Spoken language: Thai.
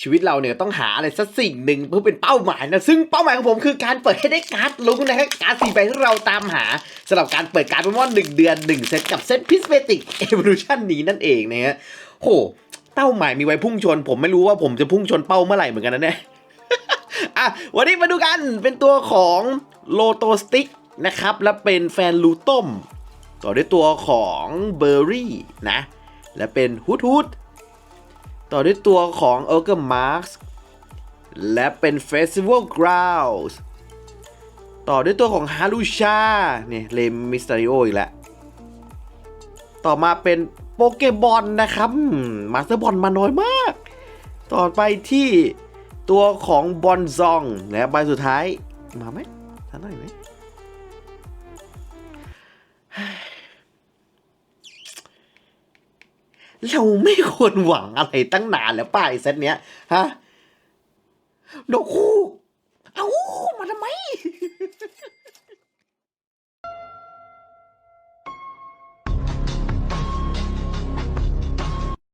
ชีวิตเราเนี่ยต้องหาอะไรสักสิ่งหนึ่งเพื่อเป็นเป้าหมายนะซึ่งเป้าหมายของผมคือการเปิดให้ได้การ์ดลุงนะครับการ์ดสี่ใบที่เราตามหาสำหรับการเปิดการ์ดโปเกมอนหนึ่งเดือนหนึ่งเซตกับเซตพิสเมติกเอ o l u ชันนี้นั่นเองนะฮะโหเป้าหมายมีไว้พุ่งชน ผมไม่รู้ว่าผมจะพุ่งชนเป้าเมื่อไหร่เหมือนกันนะเนี่ยอะวันนี้มาดูกันเป็นตัวของโลโตสติกนะครับและเป็นแฟนลูต้ม ต่อด้วยตัวของเบอร์รี่นะและเป็นฮุดฮุด ต่อด้วยตัวของเออร์เกอร์มาร์กและเป็นเฟสติวัลกราวส์ต่อด้วยตัวของฮารุชาเนี่ยเลมมิสต r ริโออีกแล้วต่อมาเป็นโปเกบอลนะครับมาสเตอร์บอลมาน้อยมาก ต่อไปที่ตัวของบอลซองและใบสุดท้ายมาไหมทันหน่อยไหม เราไม่ควรหวังอะไรตั้งนานแล้วป้ายเซตเนี้ยฮะดอกคู่ เอามาทำไม